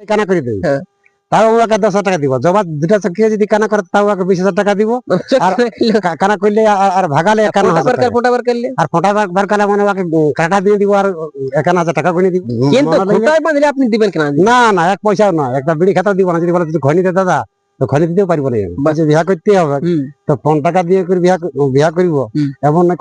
কানা করে দেবে। হ্যাঁ। তাও ওকে দশ টাকা দিব। জমা দুটা চোখে যদি কানা করে তাও ওকে বিশ হাজার টাকা দিব। আর- কানা করলে আর- ভাগালে একান্ন হাজার বার ফোটা বার করলে আর ফোটা বার- কালে মানে ওকে কাটা দিয়ে দিব আর একান্ন হাজার টাকা গুনে দিব। কিন্তু আপনি দিবেন কেন? না না এক পয়সাও না একটা বিড়ি খাতা দিব না। যদি বলে দে দাদা তো দিতেও পারব না। বিয়া করতে হবে। তো পনেরো টাকা দিয়ে করে বিয়া বিয়া করব। এমন না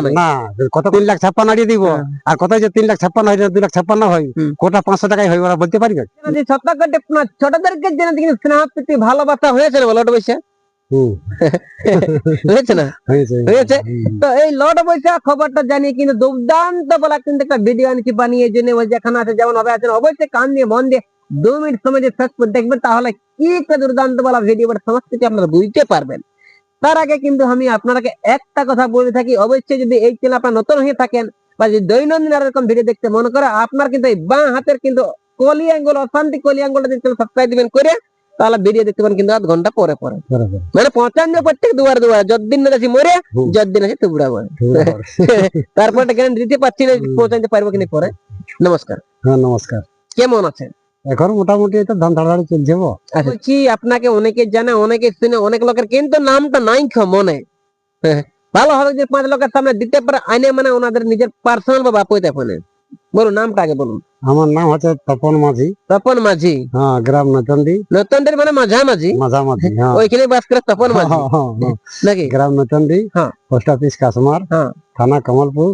নাই। না কত তিন লাখ ছাপ্পান্ন আড়িয়ে দিব। হ্যাঁ। আর কত যে তিন লাখ ছাপ্পান্ন হয় দুই লাখ ছাপ্পান্ন হয় কোটা পাঁচশো টাকায় হয় ওরা বলতে পারবে? ছোটদেরকে জেনে কিন্তু স্নেহ প্রীতি ভালোবাসা হয়েছে বৈশা? হুম। হয়েছে না? হয়েছে? তো এই লট বৈশা খবরটা জানিয়ে কিন্তু দুর্দান্ত বলা কিন্তু একটা ভিডিও আনিছি বানিয়ে জন্য যেখানে আছে যেমন হবে আছেন অবশ্যই কান দিয়ে মন দিয়ে দু মিনিট সময় যে শেষ দেখবেন তাহলে কি দুর্দান্ত বলা ভিডিও সমস্ত আপনারা বুঝতে পারবেন। তার আগে কিন্তু আমি আপনাকে একটা কথা বলে থাকি অবশ্যই যদি এই চ্যানেল আপনার নতুন হয়ে থাকেন বা যদি দৈনন্দিন এরকম ভিডিও দেখতে মনে করে আপনার কিন্তু এই বাঁ হাতের কিন্তু কলি আঙ্গুল অশান্তি কলি আঙ্গুলটা যদি সাবস্ক্রাইব দিবেন করে তাহলে ভিডিও দেখতে পারেন কিন্তু আধ ঘণ্টা পরে পরে। মানে পঞ্চান্ন প্রত্যেক দুবার দুবার যতদিন না দেখি মরে। যতদিন আছে তুবড়া বরাবর। তারপর একটা গ্যারান্টি দিতে পারছি না পৌঁছাতে পারব কিনা পরে। নমস্কার। হ্যাঁ নমস্কার। কেমন আছেন? এখন মোটামুটি তো ধান ধাড়াড়ি চলছে বলছি আপনাকে অনেকে জানে অনেকে শুনে অনেক লোকের কিন্তু নামটা নাই খো মনে। ভালো হবে যে পাঁচ লোকের সামনে দিতে পারে আইনে মানে ওনাদের নিজের পার্সোনাল বা বাপুতে ফোনে বলুন নামটা আগে বলুন। আমার নাম হচ্ছে তপন মাঝি। তপন মাঝি? হ্যাঁ গ্রাম নচন্ডি নতুনদের মানে মাঝা মাঝামাঝি? মাঝামাঝি হ্যাঁ। ওইখানে বাস করে তপন মাঝি। হ্যাঁ, হ্যাঁ। নাকি? গ্রাম নচন্ডি হ্যাঁ। পোস্ট অফিস কাসমার হ্যাঁ। থানা কমলপুর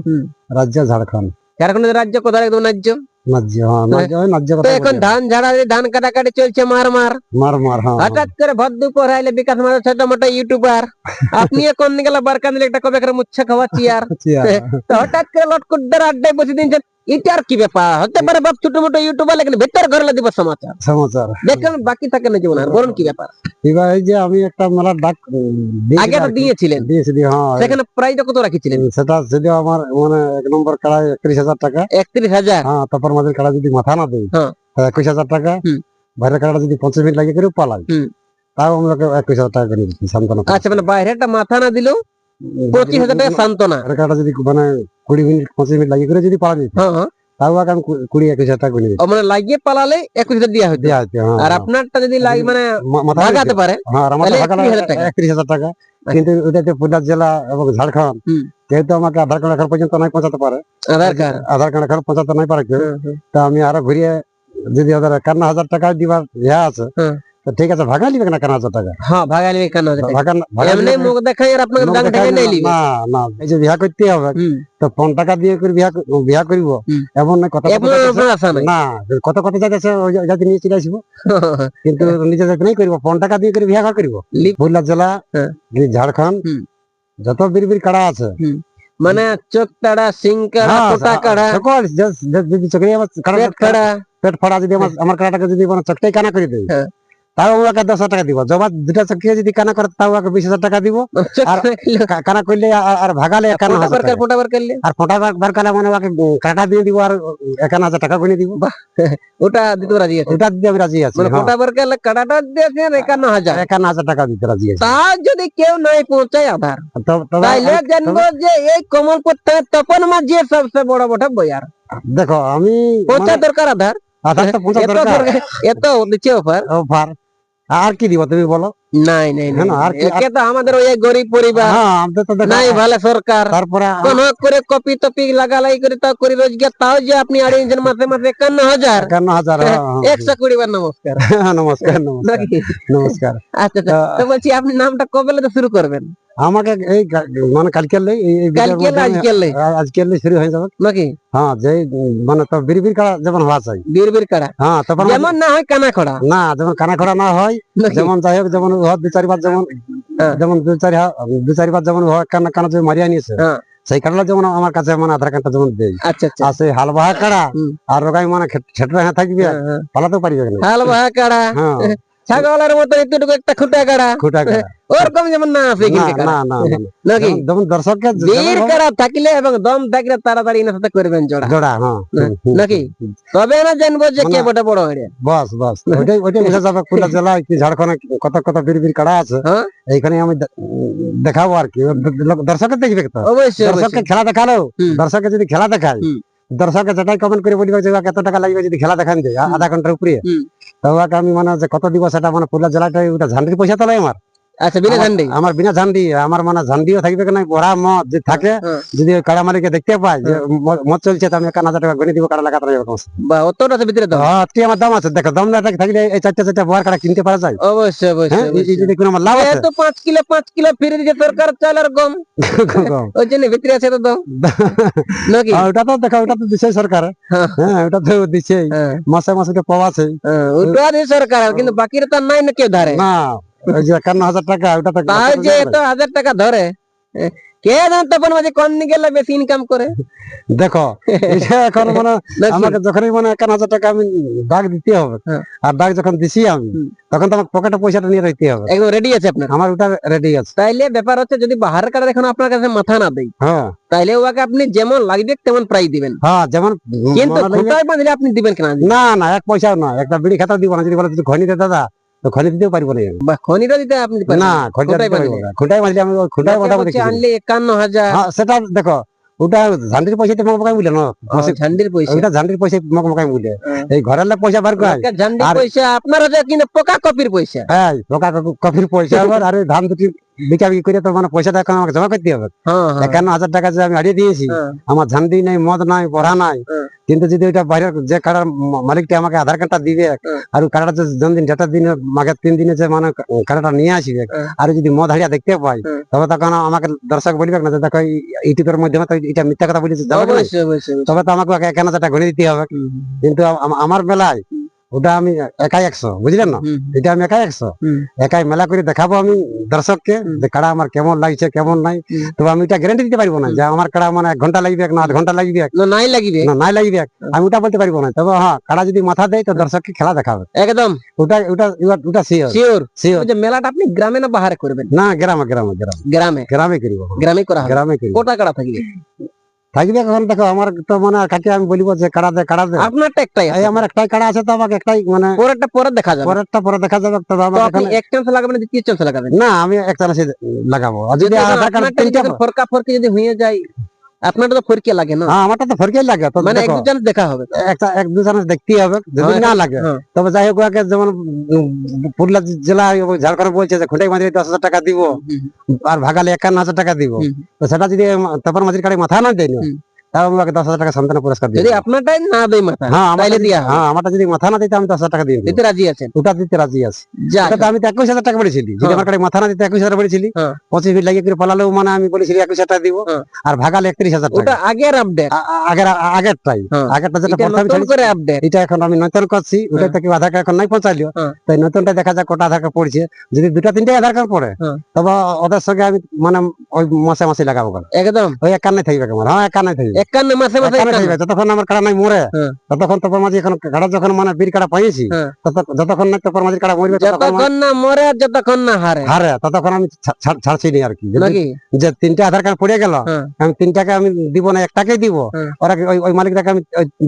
রাজ্য ঝাড়খণ্ড। ঝাড়খণ্ডের রাজ্য কোথায় একদম রাজ্য হ্যাঁ এখন ধান ঝাড়া ধান কাটাকাটি চলছে মার মার মার মার হ্যাঁ হ্যাঁ। হঠাৎ করে ভর দুপুর বিকাশ মারা ছোট মোটা ইউটিউবার আপনি কোন গেলে বারকান দিলে একটা কবে করে মুচ্ছা খাওয়াচ্ছি আর চেয়ার। হঠাৎ করে লটকুটদের আড্ডায় বসে দিনছেন এটার কি ব্যাপার? হতে পারে বাপ ছোট মোটো ইউটিউবার ঘরে দিব সমাচার সমাচার। দেখেন বাকি থাকে না জীবন আর কি ব্যাপার? এবার এই যে আমি একটা মেলার ডাক আগে তো দিয়েছিলেন। দিয়েছি হ্যাঁ। সেখানে প্রাইজটা কত রাখিছিলেন? সেটা যদি আমার মানে এক নম্বর কাড়ায় একত্রিশ হাজার টাকা। একত্রিশ হাজার? হ্যাঁ তারপর মাঝের কাড়া যদি মাথা না দেয় হ্যাঁ। একুশ হাজার টাকা। হুম। বাইরের কাড়াটা যদি পঞ্চাশ মিনিট লাগিয়ে করে পালাই। তাও আমরা একুশ হাজার টাকা করে দিচ্ছি সান্ত্বনা। আচ্ছা মানে বাইরেটা মাথা না দিলেও পঁচিশ হাজার টাকা সান্ত্বনা বাইরের কাড়াটা যদি মানে কুড়ি মিনিট পঁচিশ মিনিট লাগিয়ে করে যদি পালা দিত হ্যাঁ হ্যাঁ। তাও ওকে আমি কুড়ি একুশ হাজার টাকা করে মানে লাগিয়ে পালালে একুশ হাজার দেওয়া হতো হ্যাঁ আর। আপনারটা যদি লাগে মানে ভাগাতে পারে হ্যাঁ আর আমাদের তাহলে ভাগালে 31,000 টাকা। একত্রিশ হাজার টাকা। কিন্তু ওটাতে পুরুলিয়া জেলা এবং ঝাড়খণ্ড। যেহেতু আমাকে আধার কার্ড এখন পর্যন্ত নাই পৌঁছাতে পারে। আধার কার্ড। আধার কার্ড এখন পৌঁছাতে নাই পারে। তা আমি আরও ঘুরিয়ে যদি ওদের একান্ন হাজার টাকা দিবার ইয়া আছে ঠিক আছে ভাগা না হাজার টাকা? হ্যাঁ হাজার টাকা। ভাগা ভাগা এমনি মুখ দেখাই আর আপনাকে না, নেই লিবে না না এই যে বিয়া করতে হবে তো পনেরো টাকা দিয়ে করে বিয়া বিয়া করিব। এমন না আপনার না কত কত যাইতেছে যাতে নিয়ে চলে আসব। কিন্তু নিজে যাতে নাই করিব টাকা দিয়ে করে বিয়া করিব? লি- পুরুলিয়া জেলা হ্যাঁ। ঝাড়খণ্ড যত বীর বীর কাড়া আছে। মানে চোখ তাড়া সিং কাড়া হ্যাঁ, কোটা কাড়া। সকল যদি চোখে আমার কাড়া পেট ফাড়া যদি আমার কাড়াটাকে যদি মানে চোখটাই কানা করে দেয়। হ্যাঁ। তাও ওকে দশ হাজার টাকা দিব। জবা দুটা চোখে যদি কানা করে তাও ওকে বিশ হাজার টাকা দিব। চোখ আর- রাখলে কা- কানা করলে আর- আর ভাগালে একান্ন ফোটা হাজার বার টাকা। ফোটা বার করলে? আর ফোটা বার- বার কালে মানে ওকে কাটা দিয়ে দিব আর একান্ন হাজার টাকা করে দিব। ওটা দিতে রাজি আছে। ওটা দিতে আমি রাজি আছি মানে হ্যাঁ। ফোটা বার করলে কাটাটা দিয়েছে একান্ন হাজার। একান্ন হাজার টাকা দিতে রাজি আছি। তা যদি কেউ নাই পৌঁছায় আধার তো- তবে তাইলে আমি- জানব যে এই কমলপুর থেকে তপন মাঝি সবচেয়ে বড় বড় বয়ার দেখো আমি পৌঁছা মানে দরকার আধার। আধার তো পৌঁছা এত দরকার। দরকার এত দিচ্ছে অফার। অফার। আর কি দিব তুমি বলো? নাই নাই হ্যাঁ নাই না, আর একে তো আমাদের ওই গরিব পরিবার। হ্যাঁ নাই ভালো সরকার। তারপরে কোন করে কপি টপি লাগালাই করে তাও করি রোজগার তাও যে আপনি আড়াইছেন মাসে মাসে একান্ন হাজার। একান্ন হাজার হ্যাঁ, একশো কুড়ি বার নমস্কার। নমস্কার নমস্কার আচ্ছা আচ্ছা। তো বলছি আপনি নামটা কবে শুরু করবেন? আমাকে এই মানে কালকে আজকে শুরু হয়ে যাবে। নাকি? হ্যাঁ যে মানে তো কাড়া যেমন হওয়া চাই। বীর বীর কাড়া। হ্যাঁ তারপর যেমন না হয় কানা খড়া না যেমন কানা খড়া না হয় যেমন যাই হোক যেমন দু চারিবার যেমন হ্যাঁ। যেমন দু চারি হা- দু চারিবার যেমন কানা কানা যে মারিয়া নিয়েছে হ্যাঁ। সেই কাড়া যেমন আমার কাছে মানে আধার কার্ডটা যেমন দেয় আচ্ছা আচ্ছা। আর সেই হালবাহা কাড়া আর রোগাই মানে ছেটরা হ্যাঁ থাকবে। পালাতেও পারিবে না হাল বাহা কাড়া। হ্যাঁ। ছাগলের মতো একটা খুঁটা খুঁটা ওরকম যেমন না আছে কিন্তু না না। নাকি? যেমন- দর্শককে বীর থাকলে এবং দম থাকলে তাড়াতাড়ি এনার সাথে করবেন জোড়া। জোড়া হ্যাঁ হুম, হুম, নাকি? তবে না জানব যে কে বড় বড় হয়ে বাস বাস। ওইটাই ওইটাই বোঝা যাবে জেলায় কি ঝাড়খণ্ডে কত কত বীর বীর কাড়া আছে। হ্যাঁ। এইখানে আমি দেখাবো আর কি। দর্শকের দেখবে তো? অবশ্যই দর্শককে খেলা দেখাল। দর্শককে যদি খেলা দেখায় হুম। দর্শকে যেটাই কমেন্ট করে বলিবে যে এত টাকা লাগবে যদি খেলা দেখান যায় আধা ঘণ্টার উপরে। উহাকে আমি মানে কত দিব সেটা মানে পুরুলিয়া জেলাটাই ওটা ঝান্ডির পয়সা তো নয় আমার। আচ্ছা বিনা আমার- ঝান্ডি? আমার বিনা ঝান্ডি আমার মানে ঝান্ডিও থাকবে কেন? বড়া মদ যদি থাকে হ্যাঁ। যদি কাড়া দেখতে পাই যে মদ চলছে তো আমি একান্ন হাজার টাকা গণে দিব কাড়া লাগাতে বা আছে ভিতরে দাম হ্যাঁ আমার দাম আছে। দেখো দাম না থাকলে এই চারটা চারটা বয়ার কাড়া কিনতে পারা যায়। অবশ্যই হ্যাঁ অবশ্যই এই- এই যদি কোনো আমার লাভ আছে? পাঁচ কিলো পাঁচ কিলো ফিরে দিচ্ছে সরকার চাল আর গম। ওই জন্য ভিতরে আছে তো দাম নাকি? হ্যাঁ, ওটা তো দেখো ওটা তো দিচ্ছে সরকার। হ্যাঁ। হ্যাঁ ওটা তো দিচ্ছে হ্যাঁ, মাসে মাসে ওটা পাওয়া আছে। হ্যাঁ, ওটা দিয়ে সরকার কিন্তু বাকির তো নাই না কেউ ধারে। না। একান্ন হাজার টাকা ওটা তো যে এত হাজার টাকা ধরে কে জান তখন মাঝে কোন গেলে বেশি ইনকাম করে? দেখো এখন মানে আমাকে যখনই মানে একান্ন হাজার টাকা আমি ডাক দিতে হবে। হ্যাঁ। আর ডাক যখন দিছি আমি তখন তো আমার পকেটে পয়সাটা নিয়ে রাখতে হবে। একদম রেডি আছে আপনার? আমার ওটা রেডি আছে। তাইলে ব্যাপার হচ্ছে যদি বাহার কাটা এখন আপনার কাছে মাথা না দেয় হ্যাঁ। তাইলে ওকে আপনি যেমন লাগবে তেমন প্রাইস দিবেন। হ্যাঁ যেমন কিন্তু খুঁটায় বাঁধলে আপনি দিবেন কেন? না না এক পয়সাও না একটা বিড়ি খাতা দিব না যদি বলে খনি দে দাদা খনি দিতেও পারব না খনিটা দিতে আপনি না খনি খুঁটায় মাঝলে আমি আনলে একান্ন হাজার। হ্যাঁ সেটা দেখো ওটা ঝান্ডির পয়সাতে মক মকাই বলে না ঝান্ডির পয়সা? ওইটা ঝান্ডির পয়সা মকাই বলে হ্যাঁ। এই ঘরের লোক পয়সা বার করে পয়সা আপনার হচ্ছে কিন্তু পোকা কপির পয়সা হ্যাঁ পোকা কপির পয়সা আবার আর ধান দুটি বিকা বিক্রি করে তো মানে পয়সাটা এখন আমাকে জমা করতে হবে হ্যাঁ হ্যাঁ একান্ন হাজার টাকা যে আমি হারিয়ে দিয়েছি হ্যাঁ। আমার ঝান্ডি নাই মদ নাই পড়া নাই। কিন্তু যদি ওইটা বাইরের যে কাড়ার ম- মালিকটা আমাকে আধার কার্ডটা দিবে। আর কাড়াটা যে জন্মদিন যেটা দিনে মাঘের তিন দিনে যে মানে কাড়াটা নিয়ে আসবে। আর যদি মদ হারিয়া দেখতে পাই। তবে তখন আমাকে দর্শক বলবে না যে দেখো ইউটিউবের মাধ্যমে তো এটা মিথ্যা কথা বলেছে। তবে তো আমাকে একান্ন হাজার টাকা গণে দিতে হবে কিন্তু আমার বেলায় হুম। ওটা আমি একাই একশো বুঝলেন না? হুম, এটা আমি একাই একশো। হুম। একাই মেলা করে দেখাবো আমি দর্শককে হুম। যে কাড়া আমার কেমন লাগছে কেমন নাই। হুম। তো আমি এটা গ্যারান্টি দিতে পারব না যে আমার কাড়া মানে এক ঘণ্টা লাগবে না আধ ঘণ্টা লাগবে। না, নাই লাগিবে। না নাই লাগবে। আমি ওটা বলতে পারব না। তবে হ্যাঁ কাড়া যদি মাথা দেয় তো দর্শককে খেলা দেখাবে। একদম। ওটা ওটা ওটা- ওটা শিওর শিওর শিওর যে মেলাটা আপনি গ্রামে না বাহারে করবেন? না গ্রামে গ্রামে গ্রামে। গ্রামে? গ্রামে করিব। গ্রামে করা হবে। গ্রামে করিব। কোটা কাটা থাকবে? থাকবে এখন দেখো আমার তো মানে কাকে আমি বলিব যে কাড়া দে কাড়া দে। আপনারটা একটাই আছে। আমার একটাই কাড়া আছে তো আমাকে একটাই মানে পরেরটা পরে দেখা যাবে। পরেরটা পরে দেখা যাবে তো আমার আপনি এক চান্স লাগাবেন না দ্বিতীয় চান্স লাগাবেন? না আমি এক চান্স লাগাবো। যদি আধা আধার তিনটা ফরকা ফরকি যদি হয়ে যায় আপনারটা তো ফরকে লাগে না? হ্যাঁ আমারটা তো ফরকে লাগে। তো মানে এক দুজন দেখা হবে একটা এক দুজন দেখতেই হবে যদি হ্যাঁ, না লাগে। হ্যাঁ। তবে যাই হোক আগে যেমন পুরুলিয়া জেলা ঝাড়খণ্ড বলছে যে খুঁটাই মাঝে দশ হাজার টাকা দিব আর ভাগালে একান্ন হাজার টাকা দিব। তো সেটা যদি তারপর মাঝির কাড়ে মাথা না দেয় দশ হাজার টাকা সন্তান পুরস্কার দিই যদি আপনারটাই না দেয় মাথা হ্যাঁ দিয়া। হ্যাঁ আমারটা যদি মাথা না দিতে আমি দশ হাজার টাকা দিয়ে দিই দিতে রাজি আছেন? ওটা দিতে রাজি আছি। আমি একুশ হাজার টাকা বলেছিলি যদি হ্যাঁ। আমার কাছে মাথা না দিতে একুশ হাজার বলেছিলি। পঁচিশ মিনিট লাগিয়ে করে পালালেও মানে আমি বলেছিলি একুশ হাজার টাকা দিব। আর ভাগালে একত্রিশ হাজার টাকা। আগের আপডেট আগের আ- আগেরটাই। আগেরটা যেটা প্রথমে নতুন করে আপডেট এটা এখন আমি নতুন করছি। ওটা থেকে আধার কার্ড এখন নাই পৌঁছাইলো। তাই নতুনটা দেখা কটা আধার কার্ড পড়ছে। যদি দুটা তিনটে আধার কার্ড পড়ে। তবে ওদের সঙ্গে আমি মানে ওই মাসে মাসে লাগাবো একদম। ওই একান্নে থাকবে আমার হ্যাঁ একান্নে থাকবে। একান্ন মাসে মাসে যতক্ষণ আমার কাড়া নাই মরে হ্যাঁ। ততক্ষণ তোর মাঝে এখন কাড়া যখন মানে বীর কাড়া পাইছি হ্যাঁ। যতক্ষণ না তোর মাঝে কাড়া মরবে যতক্ষণ না মরে আর যতক্ষণ না হারে হারে ততক্ষণ আমি ছাড়ছি নি আর কি যে তিনটা আধার কার্ড পড়ে গেল হ্যাঁ। আমি তিনটাকে আমি দিব না একটাকেই দিব। ওরা ওই মালিকটাকে আমি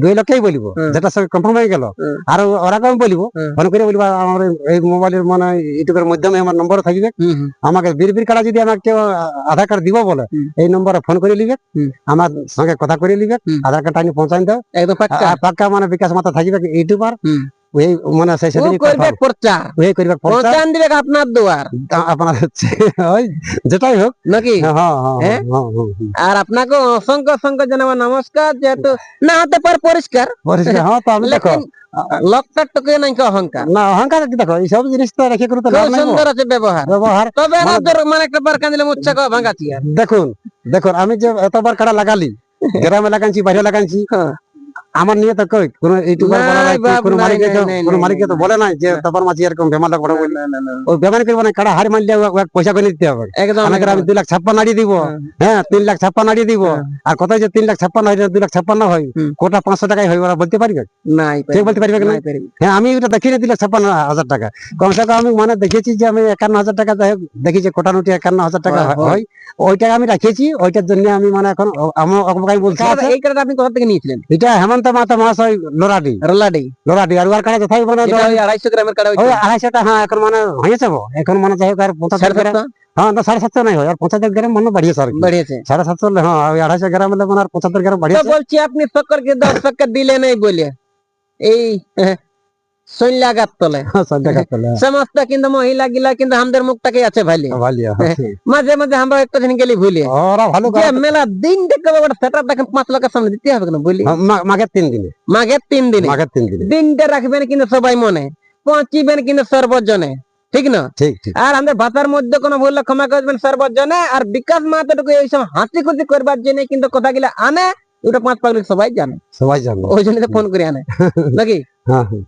দুই লক্ষেই বলব। যেটা সঙ্গে কনফার্ম হয়ে গেল। আর ওরাকে আমি বলব। ফোন করে বলব আমার এই- মোবাইলের মানে ইউটিউবের মাধ্যমে আমার নম্বর থাকবে। আমাকে বীর বীর কার্ড যদি আমাকে কেউ আধার কার্ড দিব বলে এই নম্বরে ফোন করে নিবে আমার সঙ্গে কথা করে নিবে আধার কার্ড আনি পৌঁছাই দাও। একদম পাক্কা। পাক্কা মানে বিকাশ মাথা থাকবে ইউটিউবার? হুম। ওই মানে সেই ও করবে প্রচার ওই করবে প্রচার। দিবে আপনার দুয়ার? আপনার হচ্ছে ওই যেটাই হোক। নাকি? হ্যাঁ। আর আপনাকে অসংখ্য অসংখ্য জানাব নমস্কার যেহেতু না হতে পারে পরিষ্কার। পরিষ্কার হ্যাঁ তো আমি দেখো। নাই অহংকার। না অহংকার দেখো এই সব জিনিস তো রেখে করে লাভ নাই সুন্দর আছে ব্যবহার। ব্যবহার তবে মানে- আমাদের মানে মুচ্ছা দেখুন দেখুন আমি যে এতবার কাটা লাগালি গ্রামে লাগাইছি বাইরে লাগাইছি হ্যাঁ। আমার নিয়ে তো কই? কোন কোন নাই, তো কোন বলে নাই। যে তোমার মাঝে এরকম বেমার লাগ বড় বলি। ওই বেমার করব না কাটা হাড়ি মারলে পয়সা করে দিতে হবে? একদম আমাকে আমি দুই লাখ ছাপ্পান্ন নাড়িয়ে দিব। হ্যাঁ। হ্যাঁ তিন লাখ ছাপ্পান্ন নাড়িয়ে দিব। হ্যাঁ। আর কত যে তিন লাখ ছাপ্পান্ন হয় দুই লাখ ছাপ্পান্ন হয়। কোটা পাঁচশো টাকায় হয় ওরা বলতে পারবে? কে বলতে পারবে না? হ্যাঁ আমি ওটা দেখি না দিলে ছাপ্পান্ন হাজার টাকা। কমসে কম আমি মানে দেখেছি যে আমি একান্ন হাজার টাকা দেখি যে কোটানুটি একান্ন হাজার টাকা হয়, ওইটা আমি রাখেছি ওইটার জন্য আমি মানে এখন আমার আমি বলছি এই কার্ডটা আপনি কোথা থেকে নিয়েছিলেন? এটা হেমন্ত মাতা মহাশয় লোরাডি রোলাডি। লোরাডি আর ওর যথাই মানে এটা ওই আড়াইশো গ্রামের কার্ড ওই আড়াইশোটা হ্যাঁ এখন মানে হয়েছে। এখন মানে যাই হোক আর পঞ্চাশ সাতশো? হ্যাঁ না সাড়ে সাতশো নাই হয়। আর পঁচাত্তর গ্রাম মানে বাড়িয়েছে আর। বাড়িয়েছে। সাড়ে সাতশো হ্যাঁ ওই আড়াইশো গ্রাম হলে মানে আর পঁচাত্তর গ্রাম বাড়িয়েছে। বলছি আপনি সকলকে দর্শককে দিলে নাই বলে। এই তলে। টাকা চলে সমস্ত কিন্তু মহিলা গিলা কিন্তু আমাদের মুখটাকে আছে ভালি। মাঝে মাঝে আমরা একটু দিন গেলি ভুলি। মেলা দিন দেখতে পাবো সেটা দেখেন পাঁচ লাখের সামনে দিতে হবে হ্যাঁ, মাঘের তিন দিনে। মাঘের তিন দিনে। মাঘের তিন দিনে। দিনটা রাখবেন কিন্তু সবাই মনে। পৌঁছিবেন কিন্তু সর্বজনে। ঠিক না? আর আমাদের ভাষার মধ্যে কোনো ভুল ক্ষমা করবেন সর্বজনে। আর বিকাশ মাহাতোটুকু এই সময় হাসি খুশি করবার জন্য কিন্তু কথাগুলো আনে ওটা পাঁচ পাগলিক সবাই জানে। সবাই জানো। ওই জন্য ফোন করে আনে। নাকি হ্যাঁ। হ্যাঁ, হ্যাঁ।